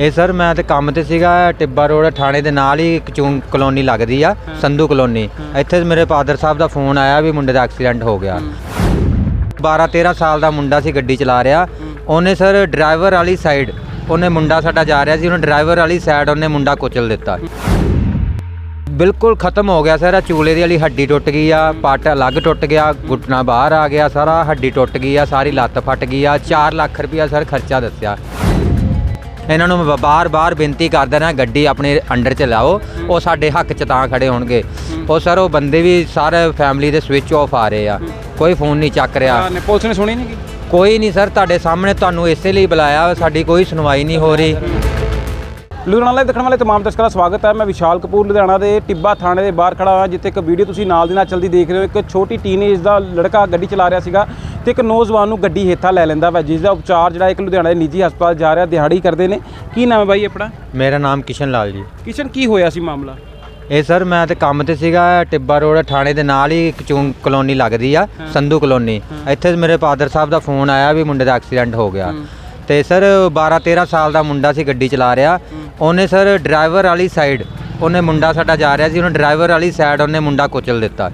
ਇਹ ਸਰ ਮੈਂ ਤੇ ਕੰਮ ਤੇ ਸੀਗਾ ਟਿੱਬਾ ਰੋਡ ਥਾਣੇ ਦੇ ਨਾਲ ਹੀ ਕਚੂੰ ਕਲੋਨੀ ਲੱਗਦੀ ਆ ਸੰਧੂ ਕਲੋਨੀ। ਇੱਥੇ ਮੇਰੇ ਫਾਦਰ ਸਾਹਿਬ ਦਾ ਫੋਨ ਆਇਆ ਵੀ ਮੁੰਡੇ ਦਾ ਐਕਸੀਡੈਂਟ ਹੋ ਗਿਆ। 12 13 ਸਾਲ ਦਾ ਮੁੰਡਾ ਸੀ ਗੱਡੀ ਚਲਾ ਰਿਹਾ। ਉਹਨੇ ਸਰ ਡਰਾਈਵਰ ਵਾਲੀ ਸਾਈਡ ਉਹਨੇ ਮੁੰਡਾ ਸਾਡਾ ਜਾ ਰਿਹਾ ਸੀ ਉਹਨੇ ਡਰਾਈਵਰ ਵਾਲੀ ਸਾਈਡ ਉਹਨੇ ਮੁੰਡਾ ਕੁਚਲ ਦਿੱਤਾ। ਬਿਲਕੁਲ ਖਤਮ ਹੋ ਗਿਆ ਸਰ ਚੂਲੇ ਦੀ ਵਾਲੀ ਹੱਡੀ ਟੁੱਟ ਗਈ ਆ ਪੱਟ ਅਲੱਗ ਟੁੱਟ ਗਿਆ ਘੁੱਟਣਾ ਬਾਹਰ ਆ ਗਿਆ ਸਾਰਾ ਹੱਡੀ ਟੁੱਟ ਗਈ ਆ ਸਾਰੀ ਲੱਤ ਫਟ ਗਈ ਆ 4 ਲੱਖ ਰੁਪਇਆ ਸਰ ਖਰਚਾ ਦੱਸਿਆ। ਇਹਨਾਂ ਨੂੰ ਮੈਂ ਬਾਰ-ਬਾਰ ਬੇਨਤੀ ਕਰਦਾ ਨਾ ਗੱਡੀ ਆਪਣੇ ਅੰਡਰ ਚ ਲਾਓ ਉਹ ਸਾਡੇ ਹੱਕ ਚ ਤਾਂ ਖੜੇ ਹੋਣਗੇ। ਉਹ ਸਰ ਉਹ ਬੰਦੇ ਵੀ ਸਾਰੇ ਫੈਮਿਲੀ ਦੇ ਸਵਿਚ ਆਫ ਆ ਰਹੇ ਆ। ਕੋਈ ਫੋਨ ਨਹੀਂ ਚੱਕ ਰਿਹਾ। ਨੇ ਪੁਲਿਸ ਨੇ ਸੁਣੀ ਨਹੀਂ ਕੀ ਕੋਈ ਨਹੀਂ ਸਰ ਤੁਹਾਡੇ ਸਾਹਮਣੇ ਤੁਹਾਨੂੰ ਇਸੇ ਲਈ ਬੁਲਾਇਆ ਸਾਡੀ ਕੋਈ ਸੁਣਵਾਈ ਨਹੀਂ ਹੋ ਰਹੀ। ਲੁਧਿਆਣਾ ਲਾਈਵ ਦੇਖਣ ਵਾਲੇ ਤਮਾਮ ਦਰਸ਼ਕਾਂ ਦਾ ਸਵਾਗਤ ਹੈ। ਮੈਂ ਵਿਸ਼ਾਲ ਕਪੂਰ ਲੁਧਿਆਣਾ ਦੇ ਟਿੱਬਾ ਥਾਣੇ ਦੇ ਬਾਹਰ ਖੜਾ ਹਾਂ ਜਿੱਥੇ ਇੱਕ ਵੀਡੀਓ ਤੁਸੀਂ ਨਾਲ ਦੀ ਨਾਲ ਚਲਦੀ ਦੇਖ ਰਹੇ ਹੋ। ਇੱਕ ਛੋਟੀ ਟੀਨੇਜ ਦਾ ਲੜਕਾ ਗੱਡੀ ਚਲਾ ਰਿਹਾ ਸੀਗਾ ਤੇ ਇੱਕ ਨੌਜਵਾਨ ਨੂੰ ਗੱਡੀ ਹੇਠਾਂ ਲੈ ਲੈਂਦਾ ਵਾ ਜਿਸ ਦਾ ਉਪਚਾਰ ਜਿਹੜਾ ਇੱਕ ਲੁਧਿਆਣਾ ਦੇ ਨਿੱਜੀ ਹਸਪਤਾਲ ਜਾ ਰਿਹਾ ਦਿਹਾੜੀ ਕਰਦੇ ਨੇ। ਕੀ ਨਾਮ ਹੈ ਬਾਈ ਆਪਣਾ? ਮੇਰਾ ਨਾਮ ਕਿਸ਼ਨ ਲਾਲ ਜੀ। ਕਿਸ਼ਨ ਕੀ ਹੋਇਆ ਸੀ ਮਾਮਲਾ? ਇਹ ਸਰ ਮੈਂ ਤੇ ਕੰਮ ਤੇ ਸੀਗਾ ਟਿੱਬਾ ਰੋਡ ਥਾਣੇ ਦੇ ਨਾਲ ਹੀ ਕਚੂੰ ਕਲੋਨੀ ਲੱਗਦੀ ਆ ਸੰਧੂ ਕਲੋਨੀ। ਇੱਥੇ ਮੇਰੇ ਫਾਦਰ ਸਾਹਿਬ ਦਾ ਫੋਨ ਆਇਆ ਵੀ ਮੁੰਡੇ ਦਾ ਐਕਸੀਡੈਂਟ ਹੋ ਗਿਆ। ਤੇ ਸਰ 12 13 ਸਾਲ ਦਾ ਮੁੰਡਾ ਸੀ ਗੱਡੀ ਚਲਾ ਰਿਹਾ। ਉਹਨੇ ਸਰ ਡਰਾਈਵਰ ਵਾਲੀ ਸਾਈਡ ਉਹਨੇ ਮੁੰਡਾ ਸਾਡਾ ਜਾ ਰਿਹਾ ਸੀ ਉਹਨੇ ਡਰਾਈਵਰ ਵਾਲੀ ਸਾਈਡ ਉਹਨੇ ਮੁੰਡਾ ਕੁਚਲ ਦਿੱਤਾ।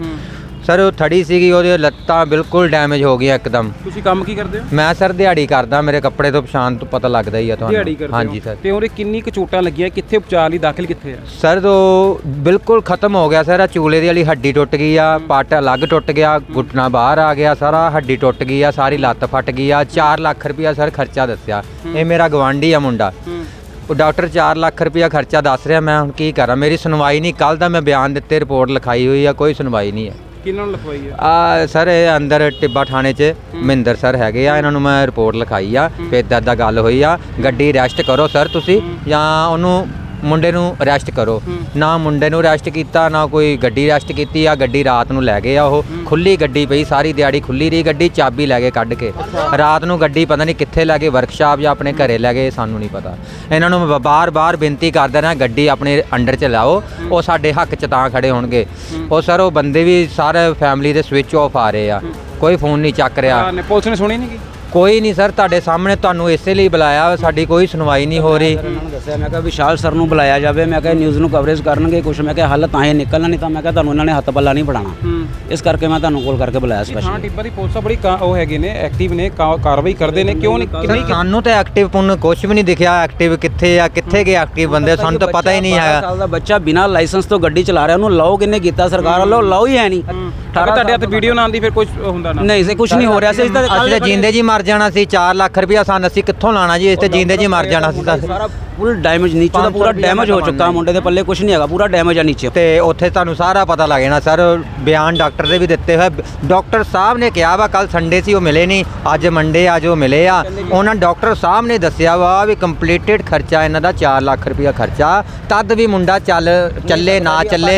ਸਰ ਉਹ ਥੜੀ ਸੀਗੀ ਉਹਦੇ ਲੱਤਾਂ ਬਿਲਕੁਲ ਡੈਮੇਜ ਹੋ ਗਈਆਂ ਇੱਕਦਮ। ਤੁਸੀਂ ਕੰਮ ਕੀ ਕਰਦੇ ਹੋ? ਮੈਂ ਸਰ ਦਿਹਾੜੀ ਕਰਦਾ ਮੇਰੇ ਕੱਪੜੇ ਤੋਂ ਪਛਾਣ ਤੋਂ ਪਤਾ ਲੱਗਦਾ ਹੀ ਆ ਤੁਹਾਨੂੰ। ਕਰਦੇ ਹੋ? ਹਾਂਜੀ ਸਰ। ਤੇ ਉਹਦੇ ਕਿੰਨੀ ਕੁ ਚੋਟਾਂ ਲੱਗੀਆਂ ਕਿੱਥੇ ਉਪਚਾਰ ਲਈ ਦਾਖਲ ਕਿੱਥੇ ਆ? ਸਰ ਉਹ ਬਿਲਕੁਲ ਖਤਮ ਹੋ ਗਿਆ ਸਰ। ਆ ਚੂਲੇ ਦੀ ਵਾਲੀ ਹੱਡੀ ਟੁੱਟ ਗਈ ਆ ਪੱਟ ਅਲੱਗ ਟੁੱਟ ਗਿਆ ਘੁੱਟਣਾ ਬਾਹਰ ਆ ਗਿਆ ਸਾਰਾ ਹੱਡੀ ਟੁੱਟ ਗਈ ਆ ਸਾਰੀ ਲੱਤ ਫਟ ਗਈ ਆ। 4 ਲੱਖ ਰੁਪਇਆ ਸਰ ਖਰਚਾ ਦੱਸਿਆ। ਇਹ ਮੇਰਾ ਗਵਾਂਢੀ ਆ ਮੁੰਡਾ। ਉਹ ਡਾਕਟਰ 4 ਲੱਖ ਰੁਪਇਆ ਖਰਚਾ ਦੱਸ ਰਿਹਾ ਮੈਂ ਹੁਣ ਕੀ ਕਰਾਂ? ਮੇਰੀ ਸੁਣਵਾਈ ਨਹੀਂ ਕੱਲ ਦਾ ਮੈਂ ਬਿਆਨ ਦਿੱਤੇ ਰਿਪੋਰਟ ਲਿਖਾਈ ਹੋਈ ਆ ਕੋਈ ਸੁਣਵਾਈ ਨਹੀਂ ਹੈ। ਕਿਹਨਾਂ ਨੂੰ ਲਿਖਵਾਈ ਆ? ਆ ਸਰ ਇਹ ਅੰਦਰ ਟਿੱਬਾ ਥਾਣੇ 'ਚ ਮਹਿੰਦਰ ਸਰ ਹੈਗੇ ਆ ਇਹਨਾਂ ਨੂੰ ਮੈਂ ਰਿਪੋਰਟ ਲਿਖਾਈ ਆ ਫਿਰ ਏਦਾਂ ਦਾ ਗੱਲ ਹੋਈ ਆ ਗੱਡੀ ਅਰੈਸਟ ਕਰੋ ਸਰ ਤੁਸੀਂ ਜਾਂ ਉਹਨੂੰ ਮੁੰਡੇ ਨੂੰ ਅਰੈਸਟ ਕਰੋ। ਨਾ ਮੁੰਡੇ ਨੂੰ ਅਰੈਸਟ ਕੀਤਾ ਨਾ ਕੋਈ ਗੱਡੀ ਅਰੈਸਟ ਕੀਤੀ ਆ ਗੱਡੀ ਰਾਤ ਨੂੰ ਲੈ ਗਏ ਆ ਉਹ। ਖੁੱਲੀ ਗੱਡੀ ਪਈ ਸਾਰੀ ਦਿਹਾੜੀ ਖੁੱਲੀ ਰਹੀ ਗੱਡੀ ਚਾਬੀ ਲੈ ਕੇ ਕੱਢ ਕੇ। ਰਾਤ ਨੂੰ ਗੱਡੀ ਪਤਾ ਨਹੀਂ ਕਿੱਥੇ ਲੈ ਗਏ ਵਰਕਸ਼ਾਪ ਜਾਂ ਆਪਣੇ ਘਰੇ ਲੈ ਗਏ ਸਾਨੂੰ ਨਹੀਂ ਪਤਾ। ਇਹਨਾਂ ਨੂੰ ਮੈਂ ਬਾਰ-ਬਾਰ ਬੇਨਤੀ ਕਰਦਾ ਨਾ ਗੱਡੀ ਆਪਣੇ ਅੰਡਰ ਚ ਲਾਓ ਉਹ ਸਾਡੇ ਹੱਕ ਚ ਤਾਂ ਖੜੇ ਹੋਣਗੇ। ਉਹ ਸਰ ਉਹ ਬੰਦੇ ਵੀ ਸਾਰੇ ਫੈਮਿਲੀ ਦੇ ਸਵਿਚ ਆਫ ਆ ਰਹੇ ਆ। ਕੋਈ ਫੋਨ ਨਹੀਂ ਚੱਕ ਰਿਹਾ। ਪੁਲਿਸ ਨੇ ਸੁਣੀ ਨਹੀਂ ਕੀ ਕੋਈ ਨਹੀਂ ਸਰ ਤੁਹਾਡੇ ਸਾਹਮਣੇ ਤੁਹਾਨੂੰ ਇਸੇ ਲਈ ਬੁਲਾਇਆ ਸਾਡੀ ਕੋਈ ਸੁਣਵਾਈ ਨਹੀਂ ਹੋ ਰਹੀ। ਉਹਨਾਂ ਨੂੰ ਦੱਸਿਆ ਮੈਂ ਕਿਹਾ ਵਿਸ਼ਾਲ ਸਰ ਨੂੰ ਬੁਲਾਇਆ ਜਾਵੇ ਮੈਂ ਕਿਹਾ ਨਿਊਜ਼ ਨੂੰ ਕਵਰੇਜ ਕਰਨਗੇ ਕੁਛ ਮੈਂ ਕਿਹਾ ਹੱਲ ਤਾਂ ਹੀ ਨਿਕਲਣਾ ਨਹੀਂ ਤਾਂ ਮੈਂ ਕਿਹਾ ਤੁਹਾਨੂੰ ਇਹਨਾਂ ਨੇ ਹੱਥ ਪੱਲਾ ਨਹੀਂ ਪੜਾਣਾ ਹੂੰ। ਇਸ ਕਰਕੇ ਮੈਂ ਤੁਹਾਨੂੰ ਕਾਲ ਕਰਕੇ ਬੁਲਾਇਆ ਥਾਣਾ ਸਪੈਸ਼ਲ ਟਿੱਬਾ ਦੀ ਪੁਲਿਸ ਬੜੀ ਕਾ- ਉਹ ਹੈਗੇ ਨੇ ਐਕਟਿਵ ਨੇ ਕਾ- ਕਾਰਵਾਈ ਕਰਦੇ ਨੇ ਕਿਉਂ ਨਹੀਂ ਸਰ ਸਾਨੂੰ ਤਾਂ ਐਕਟਿਵ ਪੁੰਨ ਕੁਝ ਵੀ ਨਹੀਂ ਦਿਖਿਆ ਐਕਟਿਵ ਕਿੱਥੇ ਆ ਕਿੱਥੇ ਗਏ ਐਕਟਿਵ ਬੰਦੇ ਸਾਨੂੰ ਤਾਂ ਪਤਾ ਹੀ ਨਹੀਂ ਹੈਗਾ। ਸਾਲ ਦਾ ਬੱਚਾ ਬਿਨਾਂ ਲਾਇਸੈਂਸ ਤੋਂ ਗੱਡੀ ਚਲਾ ਰਿਹਾ ਉਹਨੂੰ ਲਾਓ ਕਿੰਨੇ ਕੀਤਾ? ਸਰਕਾਰ ਵੱਲੋਂ ਲਾਓ ਹੀ ਹੈ ਨਹੀਂ। ਅਗਰ ਤੁਹਾਡੇ ਹੱਥ ਵੀਡੀਓ ਨਾ ਆਉਂਦੀ ਫਿਰ ਕੁਝ ਹੁੰਦਾ ਨਾ। ਨਹੀਂ ਸੇ ਕੁਝ ਨਹੀਂ ਹੋ ਰਿਹਾ ਸੀ ਇਸ ਤਾਂ ਅਸੀਂ ਤਾਂ ਜਿੰਦੇ ਜੀ ਮਰ ਜਾਣਾ ਸੀ 4 ਲੱਖ ਰੁਪਇਆ ਸਾਨੂੰ ਅਸੀਂ ਕਿੱਥੋਂ ਲਾਣਾ ਜੀ? ਇਸ ਤੇ ਜਿੰਦੇ ਜੀ ਮਰ ਜਾਣਾ ਸੀ ਤਾਂ ਸਾਰਾ ਫੁੱਲ ਡੈਮੇਜ ਨੀਚੇ ਦਾ ਪੂਰਾ ਡੈਮੇਜ ਹੋ ਚੁੱਕਾ ਮੁੰਡੇ ਦੇ ਪੱਲੇ ਕੁਝ ਨਹੀਂ ਹੈਗਾ ਪੂਰਾ ਡੈਮੇਜ ਆ ਨੀਚੇ। ਤੇ ਉੱਥੇ ਤੁਹਾਨੂੰ ਸਾਰਾ ਪਤਾ ਲੱਗ ਜਾਣਾ ਸਰ ਬਿਆਨ ਡਾਕਟਰ ਦੇ ਵੀ ਦਿੱਤੇ ਹੋਏ ਡਾਕਟਰ ਸਾਹਿਬ ਨੇ ਕਿਹਾ ਵਾ ਕੱਲ ਸੰਡੇ ਸੀ ਉਹ ਮਿਲੇ ਨਹੀਂ ਅੱਜ ਮੰਡੇ ਅੱਜ ਉਹ ਮਿਲੇ ਆ। ਉਹਨਾਂ ਡਾਕਟਰ ਸਾਹਿਬ ਨੇ ਦੱਸਿਆ ਵਾ ਵੀ ਕੰਪਲੀਟਡ ਖਰਚਾ ਇਹਨਾਂ ਦਾ 4 ਲੱਖ ਰੁਪਇਆ ਖਰਚਾ। ਤਦ ਵੀ ਮੁੰਡਾ ਚੱਲ ਚੱਲੇ ਨਾ ਚੱਲੇ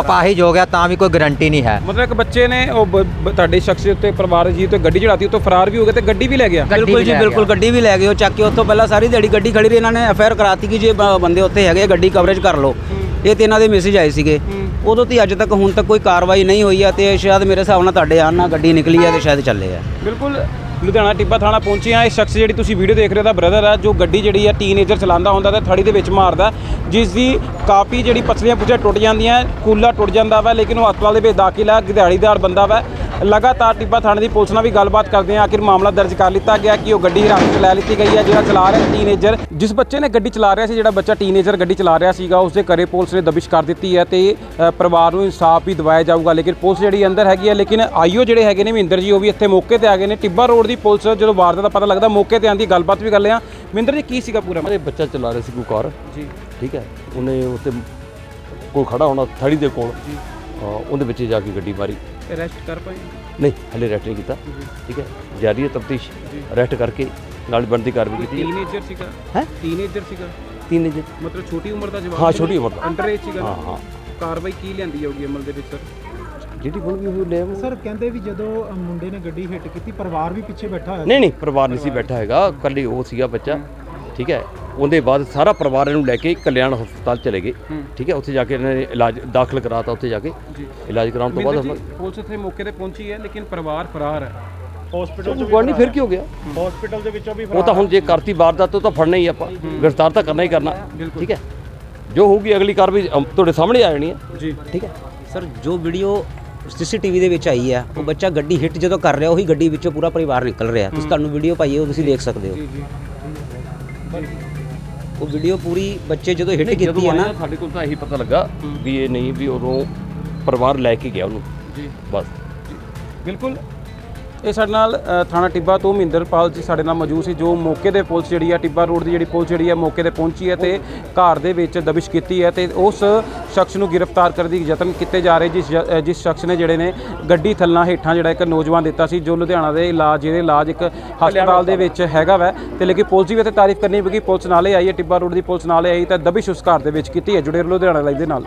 ਅਪਾਹਿਜ ਹੋ ਗਿਆ ਤਾਂ ਵੀ ਕੋਈ ਗਾਰੰਟੀ ਨਹੀਂ ਹੈ। ਮਤਲਬ ਇੱਕ ਬੱਚੇ ਨੇ ਉਹ ਤੁਹਾਡੇ ਸ਼ਖਸ ਦੇ ਉੱਤੇ ਪਰਿਵਾਰ ਜੀ ਉੱਤੇ ਗੱਡੀ ਚੜਾਤੀ ਉੱਤੋਂ ਫਰਾਰ ਵੀ ਹੋ ਗਿਆ ਤੇ ਗੱਡੀ ਵੀ ਲੈ ਗਿਆ। ਬਿਲਕੁਲ ਜੀ ਬਿਲਕੁਲ। ਗੱਡੀ ਵੀ ਲੈ ਗਏ ਉਹ ਚੱਕ ਕੇ ਉੱਥੋਂ ਪਹਿਲਾਂ ਸਾਰੀ ਦਿਹਾੜੀ ਗੱਡੀ ਖੜੀ ਰਹੀ ਇਹਨਾਂ ਨੇ ਐਫਆਈਆਰ ਕਰਾਤੀ ਕਿ ਜੇ ਬ- ਬੰਦੇ ਉੱਥੇ ਹੈਗੇ ਗੱਡੀ ਕਵਰੇਜ ਕਰ ਲਓ। ਇਹ ਤੇ ਇਹਨਾਂ ਦੇ ਮੈਸੇਜ ਆਏ ਸੀਗੇ। ਉਦੋਂ ਤੇ ਅੱਜ ਤੱਕ ਹੁਣ ਤੱਕ ਕੋਈ ਕਾਰਵਾਈ ਨਹੀਂ ਹੋਈ ਆ ਤੇ ਸ਼ਾਇਦ ਮੇਰੇ ਹਿਸਾਬ ਨਾਲ ਤੁਹਾਡੇ ਆਉਣ ਨਾਲ ਗੱਡੀ ਨਿਕਲੀ ਆ ਤੇ ਸ਼ਾਇਦ ਚੱਲੇ ਆ। ਬਿਲਕੁਲ ਲੁਧਿਆਣਾ ਟਿੱਬਾ ਥਾਣਾ ਪਹੁੰਚੇ ਆ ਇਹ ਸ਼ਖਸ ਜਿਹੜੀ ਤੁਸੀਂ ਵੀਡੀਓ ਦੇਖ ਰਹੇ ਹੋ ਦਾ ਬ੍ਰਦਰ ਹੈ ਜੋ ਗੱਡੀ ਜਿਹੜੀ ਆ ਟੀਨੇਜਰ ਚਲਾਉਂਦਾ ਹੁੰਦਾ ਤੇ ਥੜੀ ਦੇ ਵਿੱਚ ਮਾਰਦਾ। ਜਿਸ ਦੀ ਕਾਫੀ ਜਿਹੜੀ ਪਸਲੀਆਂ ਪੁੱਛੇ ਟੁੱਟ ਜਾਂਦੀਆਂ, ਕੂਲਾ ਟੁੱਟ ਜਾਂਦਾ ਵਾ, ਲੇਕਿਨ ਉਹ ਹਸਪਤਾਲ ਦੇ ਵਿੱਚ ਦਾਖਲ ਹੈ ਦਿਹਾੜੀਦਾਰ ਬੰਦਾ ਵਾ। ਲਗਾਤਾਰ ਟਿੱਬਾ ਥਾਣੇ ਦੀ ਪੁਲਿਸ ਨਾਲ ਵੀ ਗੱਲਬਾਤ ਕਰਦੇ ਆ ਆਖਿਰ ਮਾਮਲਾ ਦਰਜ ਕਰ ਲਿੱਤਾ ਗਿਆ ਕਿ ਉਹ ਗੱਡੀ ਹਿਰਾਸਤ 'ਚ ਲੈ ਲਿੱਤੀ ਗਈ ਹੈ ਜਿਹੜਾ ਚਲਾ ਰਿਹਾ ਟੀਨੇਜਰ ਜਿਸ ਬੱਚੇ ਨੇ ਗੱਡੀ ਚਲਾ ਰਿਹਾ ਸੀ, ਜਿਹੜਾ ਬੱਚਾ ਟੀਨੇਜਰ ਗੱਡੀ ਚਲਾ ਰਿਹਾ ਸੀਗਾ, ਉਸਦੇ ਘਰੇ ਪੁਲਿਸ ਨੇ ਦਬਿਸ਼ ਕਰ ਦਿੱਤੀ ਹੈ ਤੇ ਪਰਿਵਾਰ ਨੂੰ ਇਨਸਾਫ ਵੀ ਦਿਵਾਇਆ ਜਾਊਗਾ। ਲੇਕਿਨ ਪੁਲਿਸ ਜਿਹੜੀ ਅੰਦਰ ਹੈਗੀ ਹੈ ਲੇਕਿਨ ਆਈਓ ਜਿਹੜੇ ਹੈਗੇ ਨੇ ਮਹਿੰਦਰ ਜੀ, ਉਹ ਵੀ ਇੱਥੇ ਮੌਕੇ ਤੇ ਆ ਗਏ ਨੇ। ਟਿੱਬਾ ਰੋਡ ਦੀ ਪੁਲਿਸ ਜਦੋਂ ਵਾਰਦਾਤ ਦਾ ਪਤਾ ਲੱਗਦਾ ਮੌਕੇ ਤੇ ਆਂਦੀ ਗੱਲਬਾਤ ਵੀ ਕਰ ਲਿਆ। ਮਹਿੰਦਰ ਜੀ ਕੀ ਸੀਗਾ ਪੂਰਾ? ਅਰੇ ਬੱਚਾ ਚਲਾ ਰਿਹਾ ਸੀ ਕੋਈ ਕਾਰ। ਜੀ। ਠੀਕ ਹੈ। ਉਹਨੇ ਉੱਤੇ ਕੋਲ ਖੜਾ ਹੋਣਾ ਥੜੀ ਦੇ ਕੋਲ। ਹਾਂ, ਉਹਦੇ ਵਿੱਚ ਜਾ ਕੇ ਗੱਡੀ ਮਾਰੀ। ਅਰੈਸਟ ਕਰ ਪਾਏ? ਨਹੀਂ ਹਲੇ ਅਰੈਸਟ ਨਹੀਂ ਕੀਤਾ। ਠੀਕ ਹੈ। ਜਾਰੀ ਹੈ ਤਫਤੀਸ਼। ਅਰੈਸਟ ਕਰਕੇ ਨਾਲ ਬਣਦੀ ਕਾਰਵਾਈ ਕੀਤੀ ਟੀਨੇਜਰ ਸੀਗਾ? ਹੈਂ? ਟੀਨੇਜਰ ਸੀਗਾ? ਤਿੰਨ ਜੀ ਮਤਲਬ ਛੋਟੀ ਉਮਰ ਦਾ ਜਵਾਬ ਹਾਂ, ਛੋਟੀ ਉਮਰ ਦਾ। ਅੰਡਰ ਏਜ ਸੀਗਾ? ਹਾਂ ਹਾਂ। ਕਾਰਵਾਈ ਕੀ ਲੈਂਦੀ ਜਾਊਗੀ ਅਮਲ ਦੇ ਵਿੱਚ ਸਰ ਗਈ ਉਹ ਲੈ ਆਓ। ਸਰ ਕਹਿੰਦੇ ਵੀ ਜਦੋਂ ਅ, ਮੁੰਡੇ ਨੇ ਗੱਡੀ ਹਿੱਟ ਕੀਤੀ ਪਰਿਵਾਰ ਵੀ ਪਿੱਛੇ ਬੈਠਾ ਹੋਇਆ ਨਹੀਂ ਨਹੀਂ ਪਰਿਵਾਰ ਨਹੀਂ ਸੀ ਬੈਠਾ ਹੈਗਾ। ਕੱਲੀ ਉਹ ਸੀਗਾ ਬੱਚਾ। ਠੀਕ ਹੈ? ਉਹਦੇ ਬਾਅਦ ਸਾਰਾ ਪਰਿਵਾਰ ਇਹਨੂੰ ਲੈ ਕੇ ਕਲਿਆਣ ਹਸਪਤਾਲ ਚਲੇ ਗਏ। ਠੀਕ ਹੈ? ਉੱਥੇ ਜਾ ਕੇ ਇਹਨਾਂ ਨੇ ਇਲਾਜ ਦਾਖਲ ਕਰਾਤਾ ਉੱਥੇ ਜਾ ਕੇ। ਇਲਾਜ ਕਰਾਉਣ ਤੋਂ ਬਾਅਦ ਪੁਲਿਸ ਇੱਥੇ ਮੌਕੇ ਤੇ ਪਹੁੰਚੀ ਹੈ ਲੇਕਿਨ ਪਰਿਵਾਰ ਫਰਾਰ ਹੈ। ਹਸਪੀਟਲ ਉਹ ਗਵਾਂਢੀ ਫਿਰ ਕੀ ਹੋ ਗਿਆ? ਹਸਪੀਟਲ ਦੇ ਵਿੱਚੋਂ ਵੀ ਉਹ ਤਾਂ ਹੁਣ ਜੇ ਕਰਤੀ ਵਾਰਦਾਤ ਉਹ ਤਾਂ ਫੜਨਾ ਹੀ ਆਪਾਂ। ਗ੍ਰਿਫਤਾਰ ਤਾਂ ਕਰਨਾ ਹੀ ਕਰਨਾ। ਠੀਕ ਹੈ? ਜੋ ਹੋਊਗੀ ਅਗਲੀ ਕਾਰਵਾਈ ਅਮ, ਤੁਹਾਡੇ ਸਾਹਮਣੇ ਆ ਜਾਣੀ ਹੈ। ਜੀ। ਠੀਕ ਹੈ? ਸਰ ਜੋ ਵੀਡੀਓ ਸੀਸੀਟੀਵੀ ਦੇ ਵਿੱਚ ਆਈ ਆ। ਉਹ ਬੱਚਾ ਗੱਡੀ ਹਿੱਟ ਜਦੋਂ ਕਰ ਰਿਹਾ ਉਹੀ ਗੱਡੀ ਵਿੱਚੋਂ ਪੂਰਾ ਪਰਿਵਾਰ ਨਿਕਲ ਰਿਹਾ। ਤੁਸੀਂ ਤੁਹਾਨੂੰ ਵੀਡੀਓ ਪਾਈ ਹੈ ਉਹ ਤੁਸੀਂ ਦੇਖ ਸਕਦੇ ਹੋ। ਉਹ ਵੀਡੀਓ ਪੂਰੀ ਬੱਚੇ ਜਦੋਂ ਹਿੱਟ ਕੀਤੀ ਹੈ ਨਾ ਸਾਡੇ ਕੋਲ ਤਾਂ ਇਹੀ ਪਤਾ ਲੱਗਾ ਵੀ ਇਹ ਨਹੀਂ ਵੀ ਉਦੋਂ ਪਰਿਵਾਰ ਲੈ ਕੇ ਗਿਆ ਉਹਨੂੰ। ਜੀ। ਬਸ। ਬਿਲਕੁਲ। ਇਹ ਸਾਡੇ ਨਾਲ ਥਾਣਾ ਟਿੱਬਾ ਤੋਂ ਮਹਿੰਦਰਪਾਲ ਜੀ ਸਾਡੇ ਨਾਲ ਮੌਜੂਦ ਸੀ, ਜੋ ਮੌਕੇ ਤੇ ਪੁਲਿਸ ਜਿਹੜੀ ਆ, ਟਿੱਬਾ ਰੋਡ ਦੀ ਜਿਹੜੀ ਪੁਲਿਸ ਜਿਹੜੀ ਆ, ਮੌਕੇ ਤੇ ਪਹੁੰਚੀ ਹੈ ਤੇ ਘਰ ਦੇ ਵਿੱਚ ਦਬਿਸ਼ ਕੀਤੀ ਹੈ ਤੇ ਉਸ ਸ਼ਖਸ ਨੂੰ ਗ੍ਰਿਫਤਾਰ ਕਰਨ ਦੀ ਯਤਨ ਕੀਤੇ ਜਾ ਰਹੇ, ਜਿਸ ਜ- ਜਿਸ ਸ਼ਖਸ ਨੇ ਜਿਹੜੇ ਨੇ ਗੱਡੀ ਥੱਲਾਂ ਹੇਠਾਂ ਜਿਹੜਾ ਇੱਕ ਨੌਜਵਾਨ ਦਿੱਤਾ ਸੀ, ਜੋ ਲੁਧਿਆਣਾ ਦੇ ਇਲਾਜ, ਜਿਹਦੇ ਇਲਾਜ ਇੱਕ ਹਸਪਤਾਲ ਦੇ ਵਿੱਚ ਹੈਗਾ ਵੈ। ਤੇ ਲੇਕਿਨ ਪੁਲਿਸ ਦੀ ਵੀ ਇੱਥੇ ਤਾਰੀਫ ਕਰਨੀ ਪਈ ਪੁਲਿਸ ਨਾਲੇ ਆਈ ਹੈ, ਟਿੱਬਾ ਰੋਡ ਦੀ ਪੁਲਿਸ ਨਾਲੇ ਆਈ ਤਾਂ ਦਬਿਸ਼ ਉਸ ਘਰ ਦੇ ਵਿੱਚ ਕੀਤੀ ਹੈ, ਜੁੜੇ ਰਹੋ ਲੁਧਿਆਣਾ ਲਾਈਵ ਦੇ ਨਾਲ।